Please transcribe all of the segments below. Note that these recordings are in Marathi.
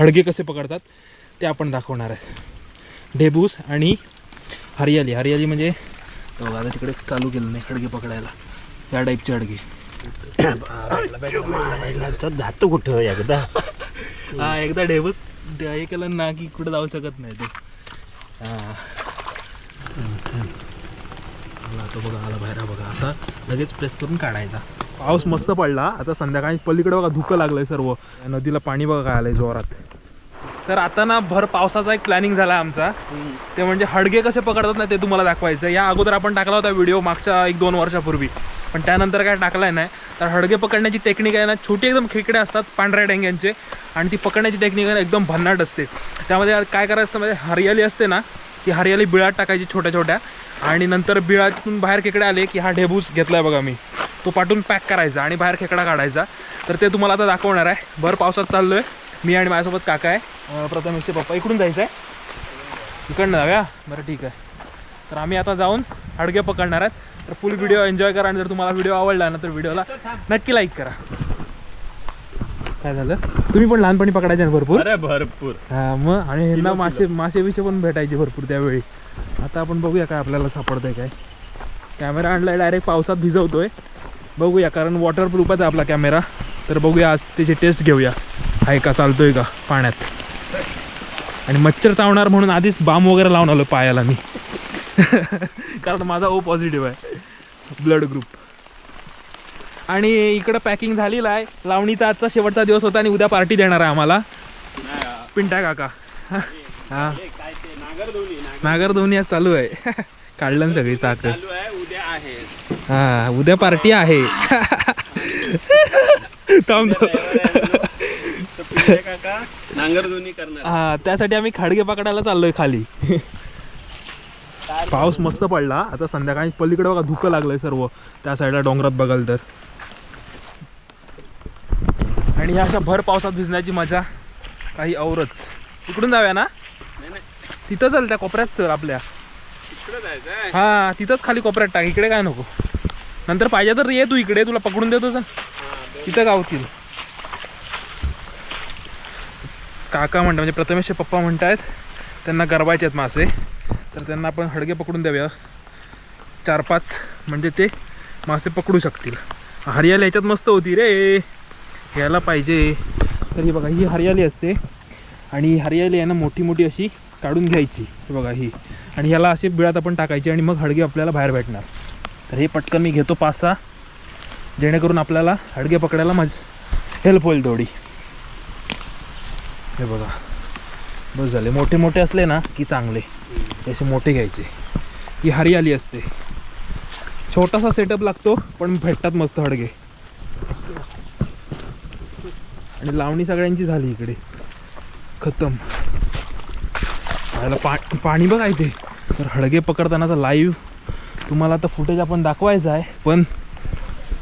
हडगे कसे पकडतात ते आपण दाखवणार आहे. ढेबूस आणि हरियाली. हरियाली म्हणजे बघा, आता तिकडे चालू केलं नाही हडगे पकडायला. त्या टाईपचे हडगे. जातो कुठं? एकदा. हा एकदा ढेबूस ड- हे केलं ना की कुठं जाऊ शकत नाही तो. हा. आला तो बघा आला बाहेर हा बघा असा लगेच प्रेस करून काढायचा. पाऊस मस्त पडला. आता संध्याकाळी पलीकडे बघा धुकं लागलंय सर्व. नदीला पाणी बघा काय आलंय जोरात. तर आता ना भर पावसाचा एक प्लॅनिंग झाला आमचा. ते म्हणजे हडगे कसे पकडतात ना ते तुम्हाला दाखवायचं. या अगोदर आपण टाकला होता व्हिडिओ मागच्या एक दोन वर्षापूर्वी. पण त्यानंतर काय टाकलाय नाही. तर हडगे पकडण्याची टेक्निक आहे ना छोटी एकदम खेकडे असतात पांढऱ्या डेंग्यांचे आणि ती पकडण्याची टेक्निक आहे ना एकदम भन्नाट असते. त्यामध्ये काय करायचं असतं म्हणजे हरियाली असते ना ती हरियाली बिळात टाकायची छोट्या छोट्या आणि नंतर बिळातून बाहेर खेकडे आले की हा ढेबूस घेतलाय बघा मी. तो पाठून पॅक करायचा आणि बाहेर खेकडा काढायचा. तर ते तुम्हाला आता दाखवणार आहे. भर पावसात चाललोय. मी आणि माझ्यासोबत काका आहे. प्रथमेशचे पप्पा. इकडून जायचं आहे इकडनं जाऊया. बरं ठीक आहे. तर आम्ही आता जाऊन हडगे पकडणार आहेत. तर फुल व्हिडिओ एन्जॉय करा आणि जर तुम्हाला व्हिडिओ आवडला ना तर व्हिडिओला नक्की लाईक करा. काय झालं? तुम्ही पण लहानपणी पकडायचे ना भरपूर? अरे भरपूर. हा मग आणि ह्यांना मासे मासे बिसे पण भेटायचे भरपूर त्यावेळी. आता आपण बघूया काय आपल्याला सापडतंय काय. कॅमेरा आणलाय डायरेक्ट पावसात भिजवतोय. बघूया कारण वॉटरप्रूफच आहे आपला कॅमेरा तर बघूया आज त्याची टेस्ट घेऊया. आहे का चालतोय का? पाण्यात. आणि मच्छर चावणार म्हणून आधीच बाम वगैरे लावून आलो पायाला मी. कारण माझा ओ पॉझिटिव्ह आहे. ब्लड ग्रुप आणि इकडं पॅकिंग झालेलं आहे. लावणीचा आजचा शेवटचा दिवस होता आणि उद्या पार्टी देणार आहे आम्हाला. पिंटा काका. हा. काय ते नागर दोन्ही नागर धोनी आज चालू आहे. काढलं ना सगळी चाक चालू आहे उद्या आहे हा उद्या पार्टी आहे. हा त्यासाठी आम्ही खाडगे पकडायला चाललोय खाली. पाऊस मस्त पडला. आता संध्याकाळी पलीकडे बघा धुकं लागलंय सर्व. त्या साईडला डोंगरात बघाल तर. आणि ह्या अशा भर पावसात भिजण्याची मजा काही औरच. इकडून जाऊया ना? नाही तिथं चल त्या कोपऱ्यात चल आपल्या. हा तिथंच खाली कोपऱ्यात टाक. इकडे काय नको. नंतर पाहिजे तर ये तू इकडे तुला पकडून देतो चल. तिथं गावतील काका म्हणतात म्हणजे प्रथमेशचे पप्पा म्हणतायत त्यांना गरवायचे आहेत मासे. तर त्यांना आपण हडगे पकडून द्याव्या चार पाच म्हणजे ते मासे पकडू शकतील. हरियाली ह्याच्यात मस्त होती रे. यायला पाहिजे. तर ही बघा ही हरियाली असते. आणि ही हरियाली आहे ना मोठी मोठी अशी काढून घ्यायची. हे बघा ही. आणि ह्याला अशी बिळात आपण टाकायची आणि मग हडगे आपल्याला बाहेर भेटणार. तर हे पटकन मी घेतो पाच सहा जेणेकरून आपल्याला हडगे पकडायला मज हेल्प होईल थोडी हे बघा. बस झाले. मोठे मोठे असले ना की चांगले. असे मोठे घ्यायचे. ही हरियाली असते. छोटासा सेटअप लागतो पण भेटतात मस्त हडगे. आणि लावणी सगळ्यांची झाली इकडे. खतम. पाहायला पा पाणी बघा इथे. तर हडगे पकडतानाचा लाईव्ह तुम्हाला आता फुटेज आपण दाखवायचं आहे पण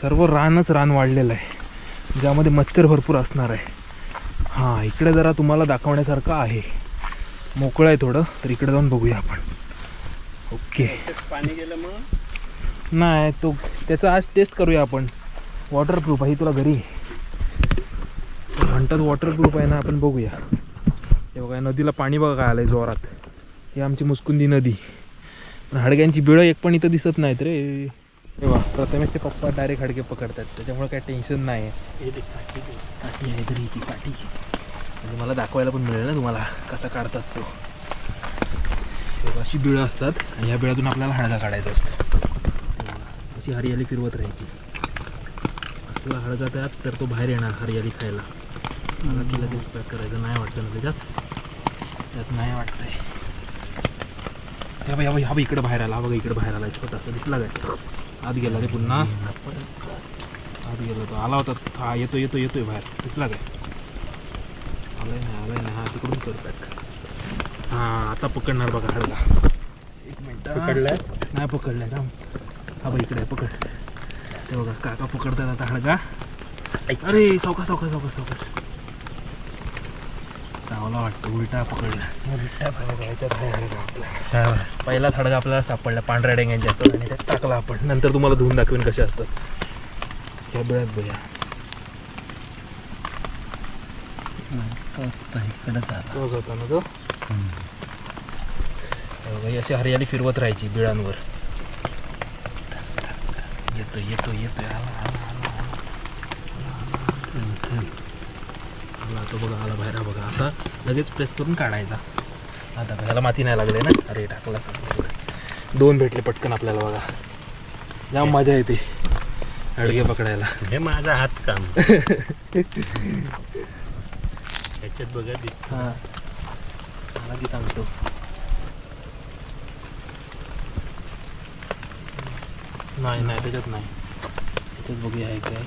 सर्व रानच रान वाढलेलं आहे. ज्यामध्ये मच्छर भरपूर असणार आहे. हां इकडे जरा तुम्हाला दाखवण्यासारखं आहे. मोकळं आहे थोडं तर इकडे जाऊन बघूया आपण. ओके. पाणी गेलं मग? नाही तो त्याचा आज टेस्ट करूया आपण. वॉटरप्रूफ आहे तुला घरी. ते म्हणतात वॉटरप्रूफ आहे ना आपण बघूया. हे बघा या नदीला पाणी बघा काय आलंय जोरात. ही आमची मुस्कुंदी नदी. पण हडग्यांची बिळं एक पण इथं दिसत नाहीत रे. हे बघा प्रथमेशचे पप्पा डायरेक्ट हडगे पकडतात. त्याच्यामुळे काही टेन्शन नाही आहे काठी आहे तरी ती काठी. म्हणजे मला दाखवायला पण मिळेल ना तुम्हाला कसा काढतात तो. बघा, अशी बिळं असतात आणि ह्या बिळातून आपल्याला हडगा काढायचा असतो. अशी हरियाली फिरवत राहायची. असला हडगा त्यात तर तो बाहेर येणार हरियाली खायला. मला की लगेच पॅक करायचं नाही वाटतं ना त्याच्यात. त्यात नाही वाटतंय. ह्या बाई ह्या बाई हा बाई इकडे बाहेर आला हा बघा इकडे बाहेर आला छोटासा दिसला काय? आत गेला रे पुन्हा. आत गेला तो. आला होता हा येतो येतो येतोय बाहेर. दिसला काय? आलाय नाही आलाय नाही हा तिकडून कर पॅक हा आता पकडणार बघा हडगा. एक मिनिट. पकडलाय? नाही पकडलाय थांब. हा बाई इकडे पकड. ते बघा काका पकडतात आता हडगा. अरे सावकाश सावकाश सावकाश सावकाश. चावला वाटतं उलटा पकडला हा, पहिला हडगा आपल्याला सापडला पांढऱ्या डेंग्यांच्या असतात आणि त्यात टाकला आपण. नंतर तुम्हाला धुवून दाखवेन कसे असतात. या बिळात बघा तोच होता ना तो अशी हरियाली फिरवत राहायची बिळांवर. येतो येतो येतो आला तो बघा आला बाहेर बघा. असा लगेच प्रेस करून काढायचा. आता त्याला माती नाही लागले ना. अरे टाकला दोन भेटले पटकन आपल्याला बघा. जाम मजा येते. अडगे पकडायला. हे माझा हात काम. त्याच्यात बघा दिसत. मला की सांगतो नाही नाही त्याच्यात नाही. त्याच्यात बघूया काय.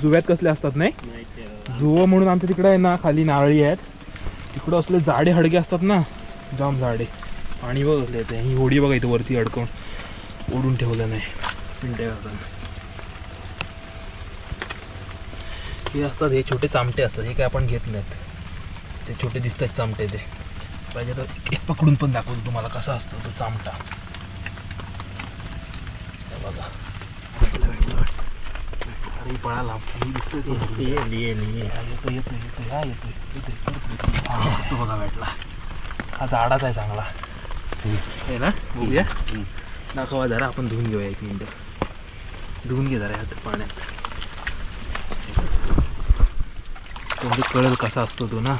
जुव्यात कसले असतात नाही? जुवं म्हणून आमच्या तिकडे आहे ना खाली नारळी आहेत. तिकडं असले जाडे हडगे असतात ना जाम झाडे पाणी बघ असले ते ही होडी बघा इथे वरती अडकवून. ओढून ठेवलं नाही. पिंट्या करताना हे असतात हे छोटे चामटे असतात हे काय आपण घेत नाहीत. ते छोटे दिसतात चामटे ते. पाहिजे तर एक पकडून पण दाखवतो तुम्हाला कसा असतो तो चामटा हे बघा भेटलं, भेटलं, भेटलं. अरे पळाला दिसतोय समोर. हा, येतो येतो येतो हा येतो येतो तो बघा भेटला हा झाडाच आहे चांगला आहे ना बघूया दाखवा जरा आपण धुवून घेऊया एक मिनटं धुवून घे जरा ह्यात पाण्यात म्हणजे कळेल कसा असतो तो ना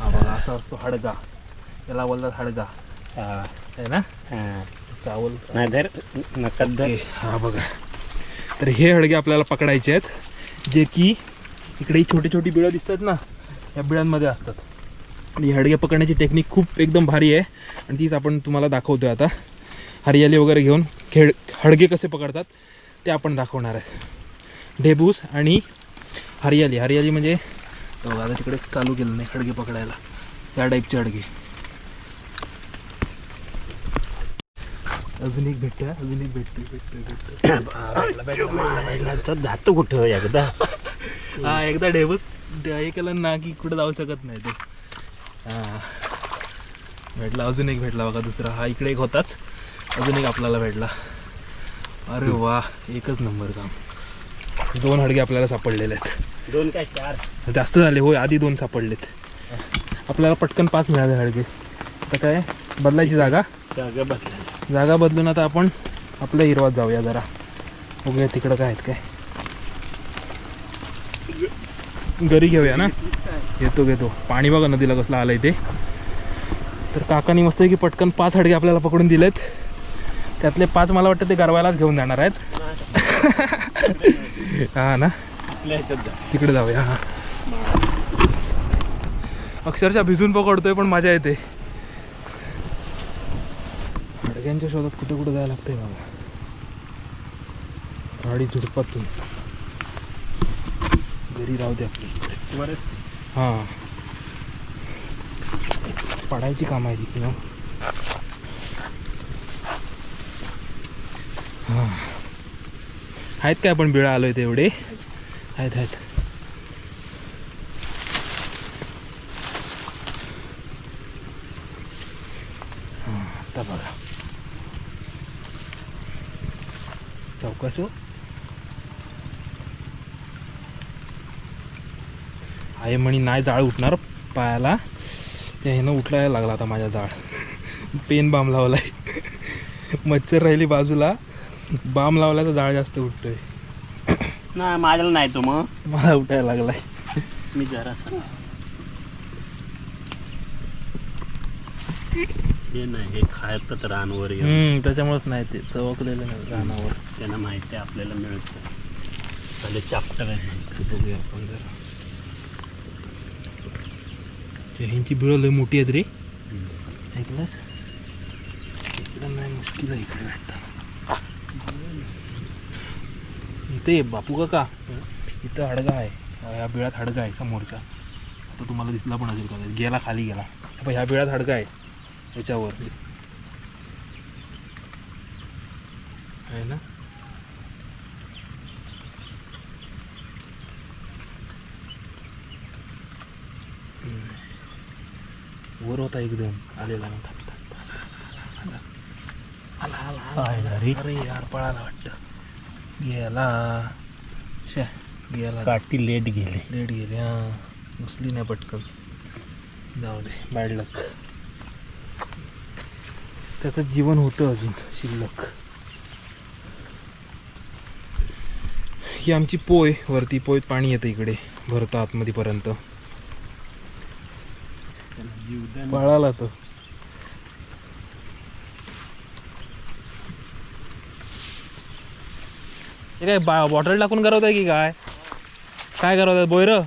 हा बघा असा असतो हडगा त्याला बोलतात हडगा आहे ना चावल ओके, हा बघा तर हे हडगे आपल्याला पकडायचे आहेत जे की इकडे छोटी छोटी बिळं दिसतात ना या बिळांमध्ये असतात. आणि हे हडगे पकडण्याची टेक्निक खूप एकदम भारी आहे आणि तीच आपण तुम्हाला दाखवतोय आता. हरियाली वगैरे घेऊन खेळ हडगे कसे पकडतात ते आपण दाखवणार आहे. ढेबूस आणि हरियाली. हरियाली म्हणजे बघा आता तिकडे चालू केलं नाही हडगे पकडायला. त्या टाईपचे हडगे. अजून एक भेटते अजून एक भेटते भेटते भेटते. जातो कुठं एकदा? हा एकदा ढेबूस हे केलं ना की कुठं जाऊ शकत नाही ते. हा. भेटला अजून एक भेटला बघा दुसरा. हा इकडे एक होताच. अजून एक आपल्याला भेटला. अरे वा एकच नंबर काम. दोन हडगे आपल्याला सापडलेले आहेत. दोन काय चार? जास्त झाले होय आधी दोन सापडलेत. आपल्याला पटकन पाच मिळाले हडगे. आता काय बदलायची जागा? जागा बदला जागा बदलून आता आपण आपल्या हिरवात जाऊया जरा. बघूया तिकडं काय आहेत काय. घरी घेऊया ना? घेतो घेतो. पाणी बघा नदीला कसलं आलंय ते. तर काकानी मस्त की पटकन पाच हडगे आपल्याला पकडून दिलेत. त्यातले पाच मला वाटतं ते गरवायलाच घेऊन जाणार आहेत. हा ना? तिकडे जाऊया हा. अक्षरशः भिजून पकडतोय पण मजा येते. हडग्यांच्या शोधात कुठे कुठे जायला लागतंय बाबा गाडी झुडपातून. घरी राहू दे आपली. हां. पडायची काम आहे तिथे ना हां. आहेत काय आपण बिळा आलोय तेवढे? आहेत आहेत हां आता बघा हो आहे म्हणी नाही जाळ उठणार पायाला. त्या ह्यानं उठलायला लागला आता माझ्या जाळ. पेन बाम लावलाय. मच्छर राहिली बाजूला. बाम लावला तर जाळ जास्त उठतोय. नाही माझ्याला नाही तो मग. मला उठायला लागलाय. मी जरासा. हे नाही हे खायतच रानवर येऊन. हम्म त्याच्यामुळेच नाही ते चवकलेलं नाही रानावर. त्यांना माहिती आहे आपल्याला मिळतं. पहिले चॅप्टर आहे. ते बघूया आपण जरा. ते ह्यांची बिळं लय मोठी आहेत रे. ऐकलंस? इकडं नाही मुश्किल आहे इकडे भेटताना. इथे बापू काका. इथं हडगा आहे. ह्या बिळात हडगा आहे समोरच्या. आता तुम्हाला दिसला पण असेल का गेला खाली गेला. पण ह्या बिळात हडगा आहे. याच्यावर आहे ना? वर होता एकदम. आलेला नव्हता आला आला? अरे यार पळाला वाटतं. गेला. शा गेला. काठी लेट गेली. लेट गेली हां. घुसली नाही पटकन. जाऊ दे बॅड लक त्याचं जीवन होतं अजून शिल्लक. ही आमची पोय वरती पोयत पाणी येतं इकडे भरतं आतमधीपर्यंत पळाला तो. हे काय बा बॉटल टाकून करवताय की काय? काय करवत बोयर?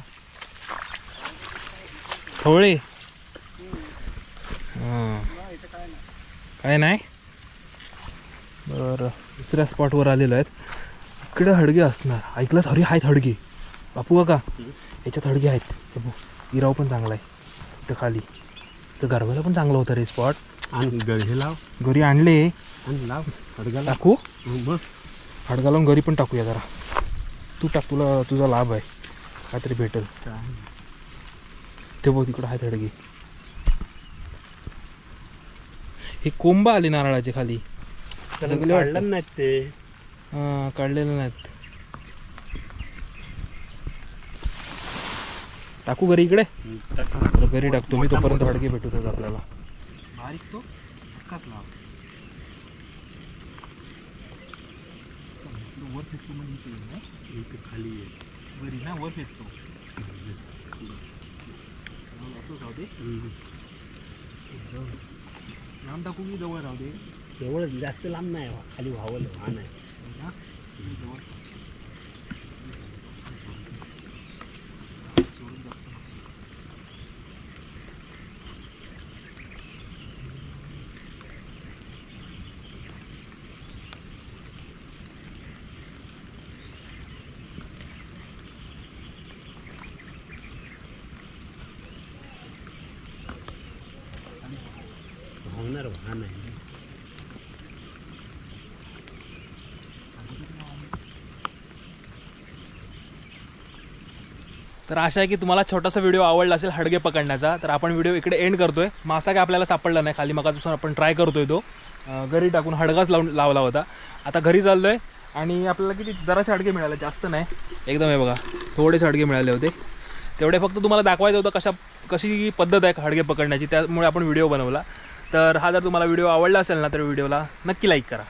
थोळे हां. काय नाही? बरं. दुसऱ्या स्पॉटवर आलेलो आहेत. इकडे हडगे असणार. ऐकलं? सॉरी आहेत हडगे. बापू काका याच्यात हडगे आहेत. बघ, इराव पण चांगला आहे. इथं खाली. तर गरबाला पण चांगला होता रे स्पॉट आणि लाव. घरी आणले. आणि लाव. हडगाला टाकू? बघ. हडगा लावून घरी पण टाकूया जरा. तू टाक तुला तुझा लाभ आहे. काहीतरी भेटेल. ते बघ तिकडं आहेत हडगे. हे कोंबा आले नारळाचे खाली. जगले वाटतं. काढलं नाही ते. हां काढलेले नाहीत. टाकू घरी इकडे? तर घरी टाकतो. मी तोपर्यंत हडगे भेटतात आपल्याला. बारीक तो. वर फेकतो म्हणजे खाली आहे. घरी ना वर फेकतो. दे. लांब टाकू की जवळ राहू दे एवढं जास्त लांब नाही व्हा. खाली व्हावं वाहन आहे? जवळ. सोडून जास्त नको. वाहणार वाहन आहे तर आशा आहे की तुम्हाला छोटासा व्हिडिओ आवडला असेल हडगे पकडण्याचा तर आपण व्हिडिओ इकडे एंड करतोय. मासा काय आपल्याला सापडला नाही खाली मगापासून आपण ट्राय करतोय तो. घरी टाकून हडगाच लावून लावला होता. आता घरी चाललोय आणि आपल्याला किती जरासे हडगे मिळाले जास्त नाही. एकदम आहे बघा थोडेसे हडगे मिळाले होते. तेवढे फक्त तुम्हाला दाखवायचं होतं कशा कशी पद्धत आहे हडगे पकडण्याची त्यामुळे आपण व्हिडिओ बनवला. तर हा जर तुम्हाला व्हिडिओ आवडला असेल ना तर व्हिडिओला नक्की लाईक करा.